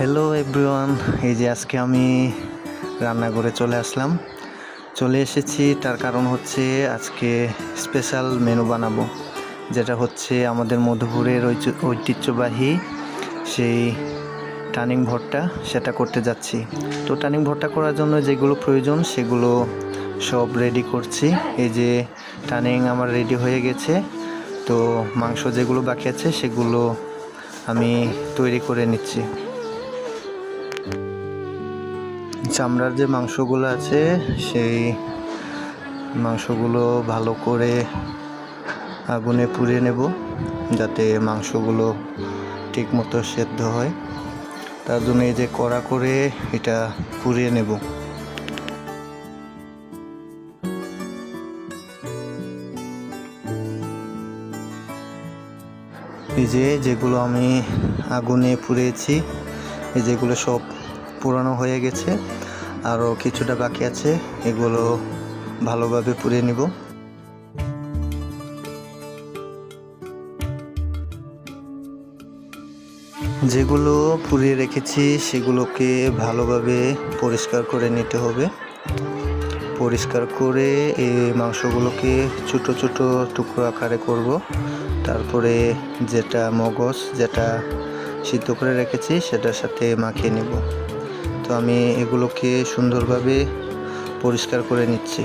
Hello everyone এই যে আজকে আমি রান্নাঘরে চলে আসলাম। চলে এসেছি, তার কারণ হচ্ছে আজকে স্পেশাল মেনু বানাবো, যেটা হচ্ছে আমাদের মধুপুরের ঐতিহ্যবাহী সেই টার্নিং ভর্তা, সেটা করতে যাচ্ছি। তো টার্নিং ভর্তা করার জন্য যেগুলো প্রয়োজন, সেগুলো সব রেডি করছি। এই যে টার্নিং আমার রেডি হয়ে গেছে, তো মাংস যেগুলো বাকি আছে, সেগুলো আমি তৈরি করে নিচ্ছি। চামড়ার যে মাংসগুলো আছে, সেই মাংসগুলো ভালো করে আগুনে পুড়িয়ে নেব, যাতে মাংসগুলো ঠিকমতো সেদ্ধ হয়। তার জন্য এই যে কড়া করে এটা পুড়িয়ে নেব। এই যে যেগুলো আমি আগুনে পুড়িয়েছি এই যেগুলো সব পুরানো হয়ে গেছে। আরও কিছুটা বাকি আছে, এগুলো ভালোভাবে পুড়িয়ে নিব। যেগুলো পুড়িয়ে রেখেছি, সেগুলোকে ভালোভাবে পরিষ্কার করে নিতে হবে। পরিষ্কার করে এই মাংসগুলোকে ছোটো ছোটো টুকরো আকারে করব। তারপরে যেটা মগজ, যেটা সিদ্ধ করে রেখেছি, সেটার সাথে মাখিয়ে নেব। তো আমি এগুলোকে সুন্দরভাবে পরিষ্কার করে নিচ্ছি।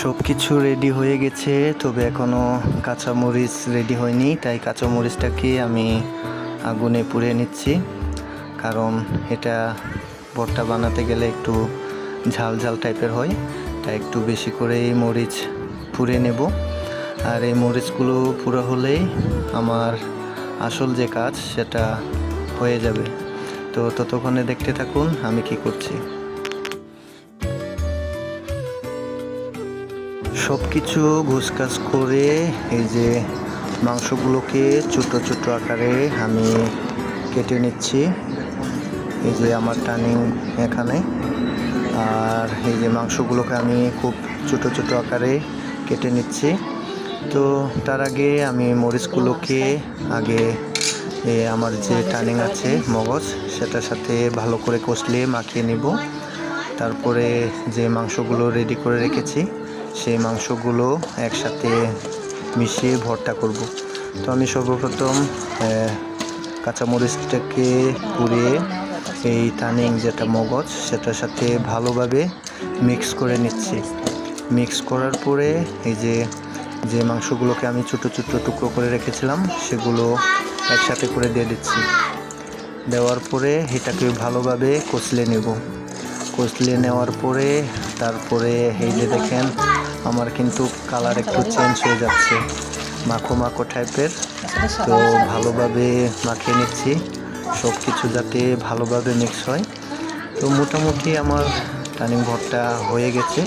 সব কিছু রেডি হয়ে গেছে, তবে এখনও কাঁচামরিচ রেডি হয়নি, তাই কাঁচামরিচটাকে আমি আগুনে পুড়ে নিচ্ছি। কারণ এটা ভর্তা বানাতে গেলে একটু ঝাল ঝাল টাইপের হয়, তাই একটু বেশি করে এই মরিচ পুড়ে নেব। আর এই মরিচগুলো পুরো হলেই আমার আসল যে কাজ, সেটা হয়ে যাবে। তো ততক্ষণে দেখতে থাকুন, আমি কি করছি। সব কিছু ঘুষকাজ করে এই যে মাংসগুলোকে ছোট ছোট আকারে আমি কেটে নিচ্ছি। এই যে আমার টার্নিং এখানে। আর এই যে মাংসগুলোকে আমি খুব ছোট ছোট আকারে কেটে নিচ্ছি। তো তার আগে আমি মরিচগুলোকে আগে আমার যে টার্নিং আছে মগজ, সেটার সাথে ভালো করে কষলিয়ে মাখিয়ে নিব। তারপরে যে মাংসগুলো রেডি করে রেখেছি, সেই মাংসগুলো একসাথে মিশিয়ে ভর্তা করব। তো আমি সর্বপ্রথম কাঁচামরিচটাকে পুড়িয়ে এই টার্নিং যেটা মগজ, সেটার সাথে ভালোভাবে মিক্স করে নিচ্ছি। মিক্স করার পরে এই যে যে মাংসগুলোকে আমি ছোটো ছোটো টুকরো করে রেখেছিলাম, সেগুলো একসাথে করে দিয়ে দিচ্ছি। দেওয়ার পরে এটাকে ভালোভাবে কষলে নেব। কষলে নেওয়ার পরে তারপরে এই যে দেখেন, আমার কিন্তু কালার একটু চেঞ্জ হয়ে যাচ্ছে, মাখো মাখো টাইপের। তো ভালোভাবে মাখিয়ে নিচ্ছি সব কিছু যাতে ভালোভাবে মিক্স হয়। তো মোটামুটি আমার টার্নিং ভর্তা হয়ে গেছে।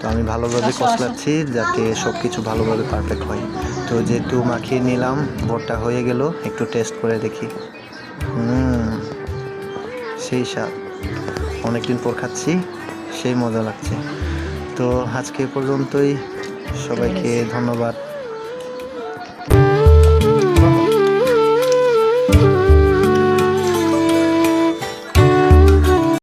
তো আমি ভালোভাবে কষলাচ্ছি যাতে সব কিছু ভালোভাবে পারফেক্ট হয়। তো যেহেতু মাখিয়ে নিলাম ভর্তা হয়ে গেল একটু টেস্ট করে দেখি। হুম সেই স্বাদ। অনেকদিন পর খাচ্ছি সেই মজা লাগছে। তো আজকে পর্যন্তই। সবাইকে ধন্যবাদ।